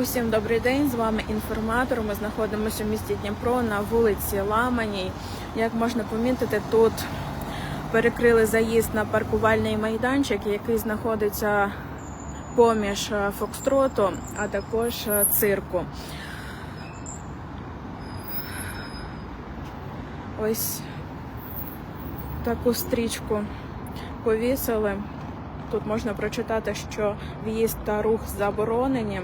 Усім добрий день. З вами інформатор. Ми знаходимося в місті Дніпро на вулиці Ламаній. Як можна помітити, тут перекрили заїзд на паркувальний майданчик, який знаходиться поміж е, Фокстроту, а також е, цирку. Ось таку стрічку повісили. Тут можна прочитати, що в'їзд та рух заборонені.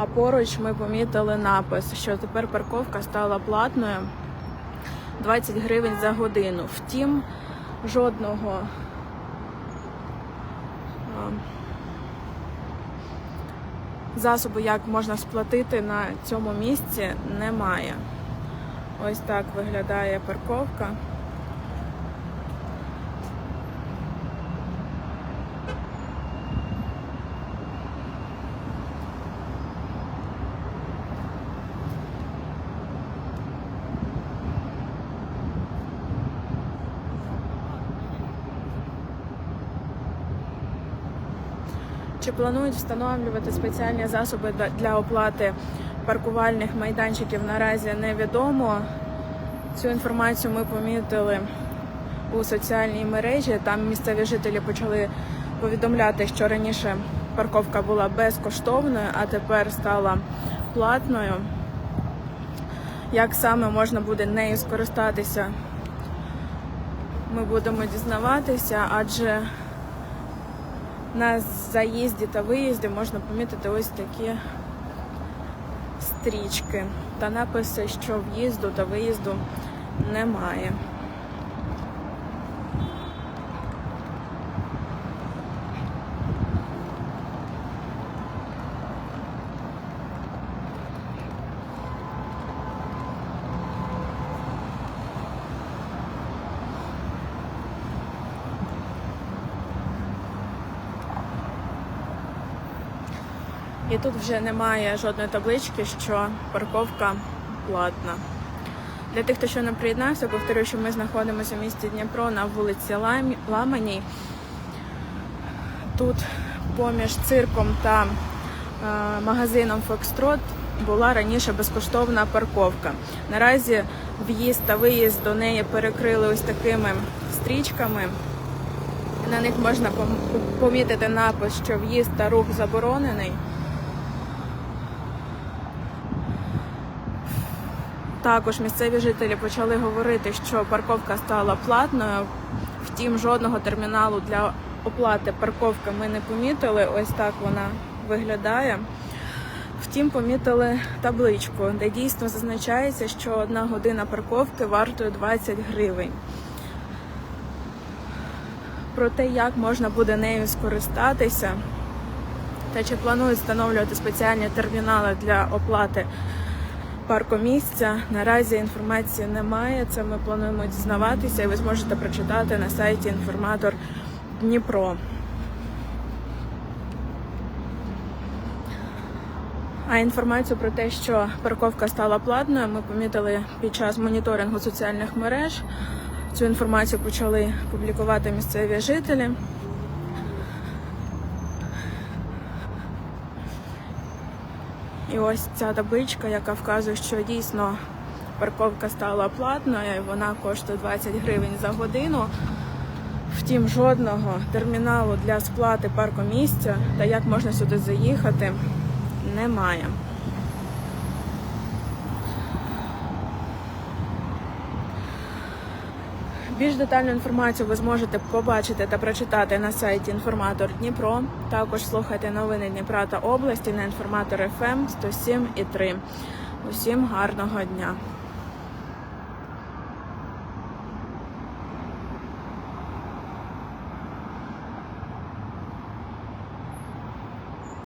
А поруч ми помітили напис, що тепер парковка стала платною 20 гривень за годину. Втім, жодного засобу, як можна сплатити на цьому місці, немає. Ось так виглядає парковка. Чи планують встановлювати спеціальні засоби для- оплати паркувальних майданчиків наразі невідомо. Цю інформацію ми помітили у соціальній мережі. Там місцеві жителі почали повідомляти, що раніше парковка була безкоштовною, а тепер стала платною. Як саме можна буде нею скористатися, ми будемо дізнаватися, адже на заїзді та виїзді можна помітити ось такі стрічки та написи, що в'їзду та виїзду немає. І тут вже немає жодної таблички, що парковка платна. Для тих, хто ще не приєднався, повторюю, що ми знаходимося в місті Дніпро на вулиці Ламаній. Тут поміж цирком та е, магазином Фокстрот була раніше безкоштовна парковка. Наразі в'їзд та виїзд до неї перекрили ось такими стрічками. На них можна помітити напис, що в'їзд та рух заборонений. Також місцеві жителі почали говорити, що парковка стала платною. Втім, жодного терміналу для оплати парковки ми не помітили. Ось так вона виглядає. Втім, помітили табличку, де дійсно зазначається, що одна година парковки вартує 20 гривень. Про те, як можна буде нею скористатися, та чи планують встановлювати спеціальні термінали для оплати паркомісця. Наразі інформації немає. Це ми плануємо дізнаватися, і ви зможете прочитати на сайті інформатор Дніпро. А інформацію про те, що парковка стала платною, ми помітили під час моніторингу соціальних мереж. Цю інформацію почали публікувати місцеві жителі. Ось ця табличка, яка вказує, що дійсно парковка стала платною, і вона коштує 20 гривень за годину. Втім, жодного терміналу для сплати паркомісця та як можна сюди заїхати, немає. Більш детальну інформацію ви зможете побачити та прочитати на сайті Інформатор Дніпро. Також слухайте новини Дніпра та області на інформатор ФМ 107,3. Усім гарного дня!